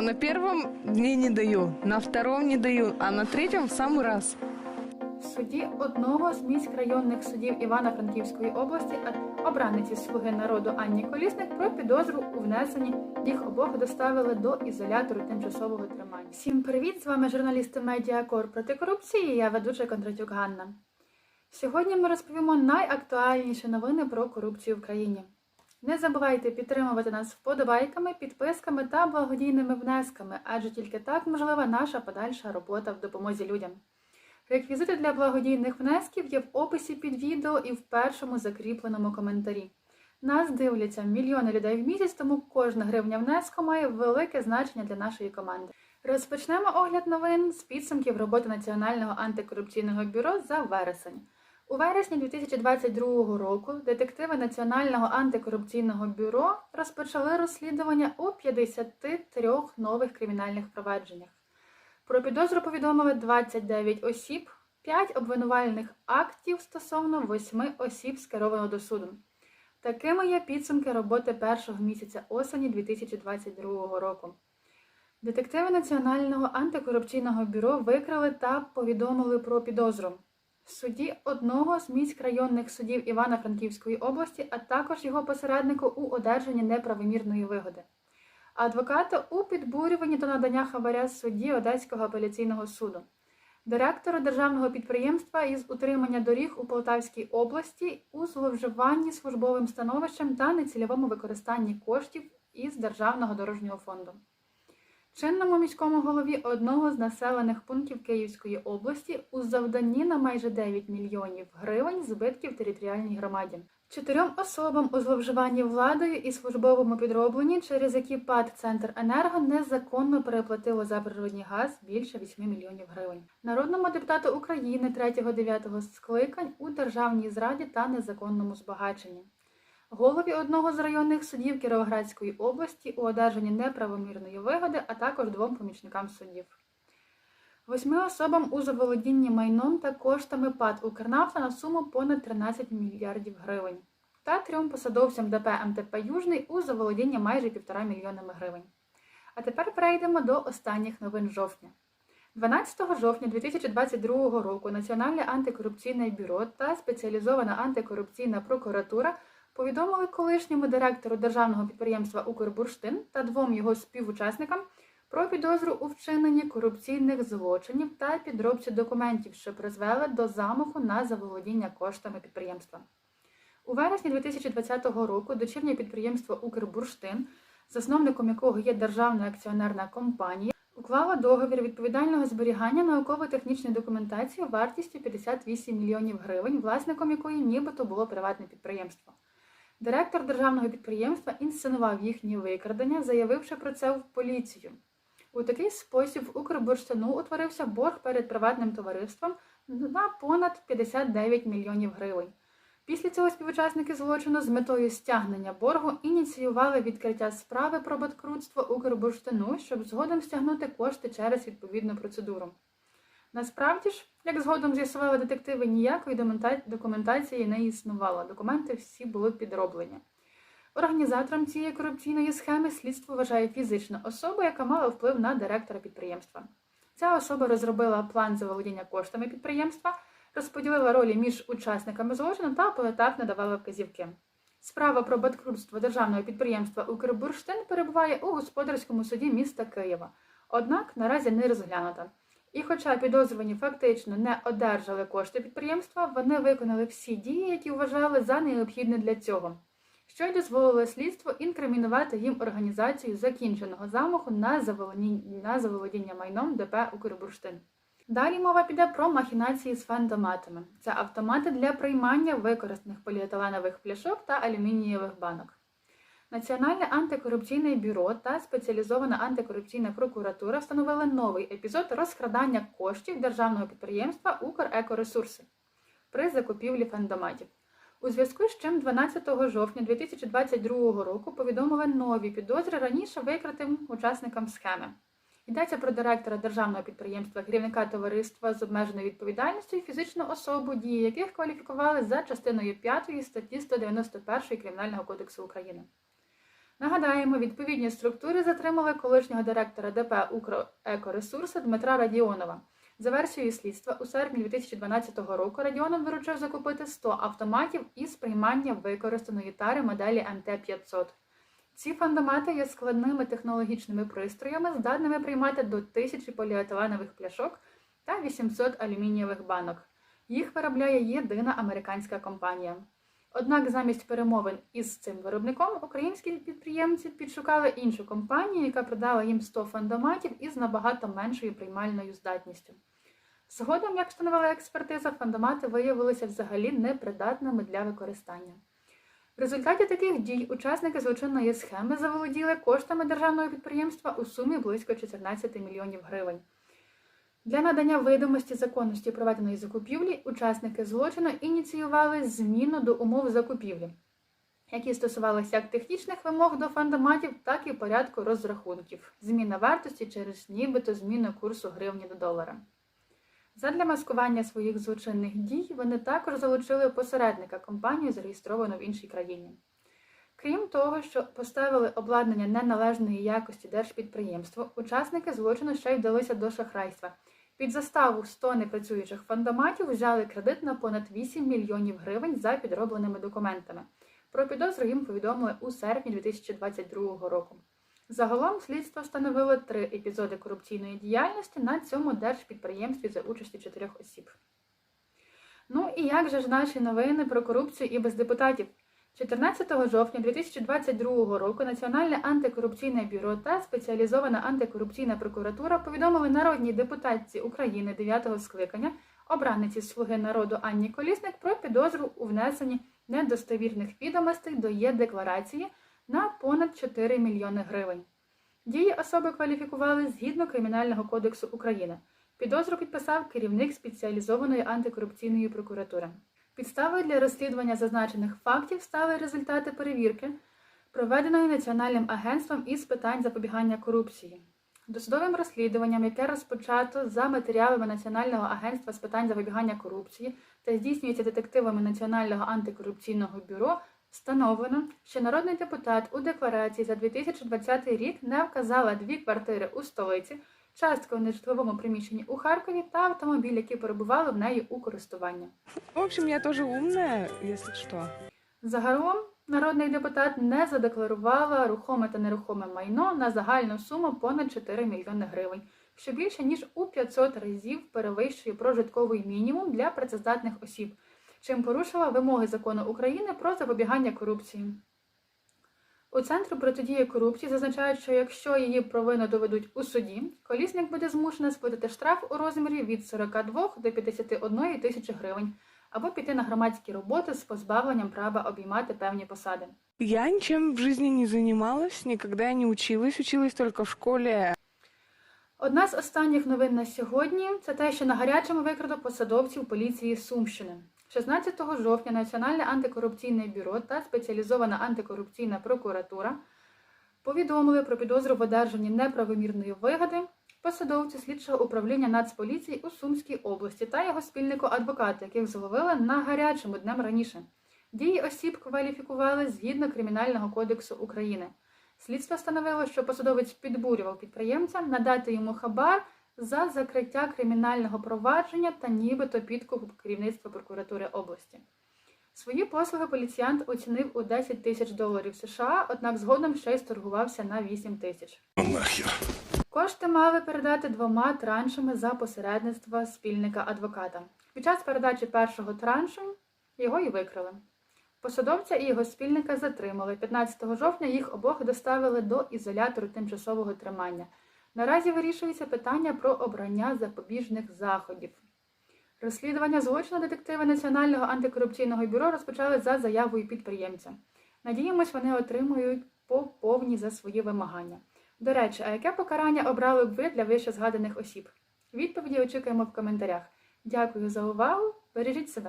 На первом дне не даю, на втором не даю, а на третьем в самый раз. Суді одного з міськрайонних судів Івано-Франківської області а обраниці Слуги народу Анні Колісник про підозру у внесенні їх обох доставили до ізолятору тимчасового тримання. Всім привіт! З вами журналісти Медіакор проти корупції. Я ведуча Кондратюк Ганна. Сьогодні ми розповімо найактуальніші новини про корупцію в країні. Не забувайте підтримувати нас вподобайками, підписками та благодійними внесками, адже тільки так можлива наша подальша робота в допомозі людям. Реквізити для благодійних внесків є в описі під відео і в першому закріпленому коментарі. Нас дивляться мільйони людей в місяць, тому кожна гривня внеску має велике значення для нашої команди. Розпочнемо огляд новин з підсумків роботи Національного антикорупційного бюро за вересень. У вересні 2022 року детективи Національного антикорупційного бюро розпочали розслідування у 53 нових кримінальних провадженнях. Про підозру повідомили 29 осіб, 5 обвинувальних актів стосовно 8 осіб скеровано до суду. Такими є підсумки роботи першого місяця осені 2022 року. Детективи Національного антикорупційного бюро викрили та повідомили про підозру суді одного з міськрайонних судів Івано-Франківської області, а також його посереднику у одержанні неправомірної вигоди адвоката у підбурюванні до надання хабаря судді Одеського апеляційного суду, директора державного підприємства із утримання доріг у Полтавській області у зловживанні службовим становищем та нецільовому використанні коштів із Державного дорожнього фонду. Чинному міському голові одного з населених пунктів Київської області у завданні на майже 9 мільйонів гривень збитків територіальній громаді. Чотирьом особам у зловживанні владою і службовому підробленні, через які ПАД Центр Енерго незаконно переплатило за природний газ більше 8 мільйонів гривень. Народному депутату України 3-9 скликань у державній зраді та незаконному збагаченні. Голові одного з районних судів Кіровоградської області у одержанні неправомірної вигоди, а також двом помічникам суддів. Восьми особам у заволодінні майном та коштами ПАД «Укрнафта» на суму понад 13 мільярдів гривень та трьом посадовцям ДП МТП Южний у заволодіння майже 1,5 мільйонами гривень. А тепер перейдемо до останніх новин жовтня. 12 жовтня 2022 року Національне антикорупційне бюро та спеціалізована антикорупційна прокуратура повідомили колишньому директору державного підприємства Укрбурштин та двом його співучасникам про підозру у вчиненні корупційних злочинів та підробці документів, що призвели до замаху на заволодіння коштами підприємства. У вересні 2020 року дочірнє підприємство Укрбурштин, засновником якого є державна акціонерна компанія, уклало договір відповідального зберігання науково-технічної документації вартістю 58 мільйонів гривень, власником якої нібито було приватне підприємство. Директор державного підприємства інсценував їхні викрадення, заявивши про це в поліцію. У такий спосіб в Укрбурштину утворився борг перед приватним товариством на понад 59 мільйонів гривень. Після цього співучасники злочину з метою стягнення боргу ініціювали відкриття справи про банкрутство Укрбурштину, щоб згодом стягнути кошти через відповідну процедуру. Насправді ж, як згодом з'ясували детективи, ніякої документації не існувало. Документи всі були підроблені. Організатором цієї корупційної схеми слідство вважає фізичну особу, яка мала вплив на директора підприємства. Ця особа розробила план заволодіння коштами підприємства, розподілила ролі між учасниками злочину та поетапно давала вказівки. Справа про банкрутство державного підприємства Укрбурштин перебуває у господарському суді міста Києва, однак наразі не розглянута. І, хоча підозрювані фактично не одержали кошти підприємства, вони виконали всі дії, які вважали за необхідне для цього що й дозволило слідству інкримінувати їм організацію закінченого замаху на заволодіння, майном ДП Укрбурштин. Далі мова піде про махінації з фантоматами. Це автомати для приймання використаних поліетиленових пляшок та алюмінієвих банок. Національне антикорупційне бюро та спеціалізована антикорупційна прокуратура встановили новий епізод розкрадання коштів державного підприємства Укрекоресурси при закупівлі фандоматів. У зв'язку з чим 12 жовтня 2022 року повідомили нові підозри раніше викритим учасникам схеми. Йдеться про директора державного підприємства, керівника товариства з обмеженою відповідальністю і фізичну особу, дії яких кваліфікували за частиною 5 статті 191 Кримінального кодексу України. Нагадаємо, відповідні структури затримали колишнього директора ДП «Укрекоресурси» Дмитра Радіонова. За версією слідства, у серпні 2012 року Радіонов виручив закупити 100 автоматів із приймання використаної тари моделі МТ-500. Ці фандомати є складними технологічними пристроями, здатними приймати до 1000 поліетиленових пляшок та 800 алюмінієвих банок. Їх виробляє єдина американська компанія. Однак замість перемовин із цим виробником українські підприємці підшукали іншу компанію, яка продала їм 100 фандоматів із набагато меншою приймальною здатністю. Згодом, як встановила експертиза, фандомати виявилися взагалі непридатними для використання. В результаті таких дій учасники злочинної схеми заволоділи коштами державного підприємства у сумі близько 14 мільйонів гривень. Для надання видимості законності проведеної закупівлі учасники злочину ініціювали зміну до умов закупівлі, які стосувалися як технічних вимог до фандоматів, так і порядку розрахунків, зміна вартості через нібито зміну курсу гривні до долара. Задля маскування своїх злочинних дій вони також залучили посередника компанію, зареєстровану в іншій країні. Крім того, що поставили обладнання неналежної якості держпідприємству, учасники злочину ще й вдалися до шахрайства. Під заставу 100 непрацюючих фандоматів взяли кредит на понад 8 мільйонів гривень за підробленими документами. Про підозру їм повідомили у серпні 2022 року. Загалом слідство встановило три епізоди корупційної діяльності на цьому держпідприємстві за участі чотирьох осіб. Ну і як же ж наші новини про корупцію і без депутатів? 14 жовтня 2022 року Національне антикорупційне бюро та спеціалізована антикорупційна прокуратура повідомили народній депутатці України 9-го скликання, обраниці Слуги народу Анні Колісник про підозру у внесенні недостовірних відомостей до Є-декларації на понад 4 мільйони гривень. Дії особи кваліфікували згідно Кримінального кодексу України. Підозру підписав керівник спеціалізованої антикорупційної прокуратури. Підставою для розслідування зазначених фактів стали результати перевірки, проведеної Національним агентством із питань запобігання корупції. Досудовим розслідуванням, яке розпочато за матеріалами Національного агентства з питань запобігання корупції та здійснюється детективами Національного антикорупційного бюро, встановлено, що народний депутат у декларації за 2020 рік не вказала дві квартири у столиці, частку в нежитловому приміщенні у Харкові та автомобіль, які перебували в неї у користуванні. В общем, я тоже умная, если что. Загалом народний депутат не задекларувала рухоме та нерухоме майно на загальну суму понад 4 мільйони гривень, що більше ніж у 500 разів перевищує прожитковий мінімум для працездатних осіб, чим порушила вимоги закону України про запобігання корупції. У Центру протидії корупції зазначають, що якщо її провину доведуть у суді, колісник буде змушений сплатити штраф у розмірі від 42 до 51 тисячі гривень або піти на громадські роботи з позбавленням права обіймати певні посади. Я ничем в жизни не занималась, никогда не училась, училась только в школе. Одна з останніх новин на сьогодні це те, що на гарячому викрадо посадовців поліції Сумщини. 16 жовтня Національне антикорупційне бюро та спеціалізована антикорупційна прокуратура повідомили про підозру в одержанні неправомірної вигоди посадовцю слідчого управління Нацполіції у Сумській області та його спільнику адвоката, яких зловили на гарячому днем раніше. Дії осіб кваліфікували згідно Кримінального кодексу України. Слідство встановило, що посадовець підбурював підприємця надати йому хабар за закриття кримінального провадження та нібито підкуп керівництва прокуратури області. Свої послуги поліціянт оцінив у 10 тисяч доларів США, однак згодом ще й сторгувався на 8 тисяч. Кошти мали передати двома траншами за посередництва спільника адвоката. Під час передачі першого траншу його і викрили. Посадовця і його спільника затримали. 15 жовтня їх обох доставили до ізолятору тимчасового тримання. Наразі вирішується питання про обрання запобіжних заходів. Розслідування злочину детективи Національного антикорупційного бюро розпочали за заявою підприємця. Надіємось, вони отримують по повній за свої вимагання. До речі, а яке покарання обрали б ви для вище згаданих осіб? Відповіді очікуємо в коментарях. Дякую за увагу. Бережіть себе.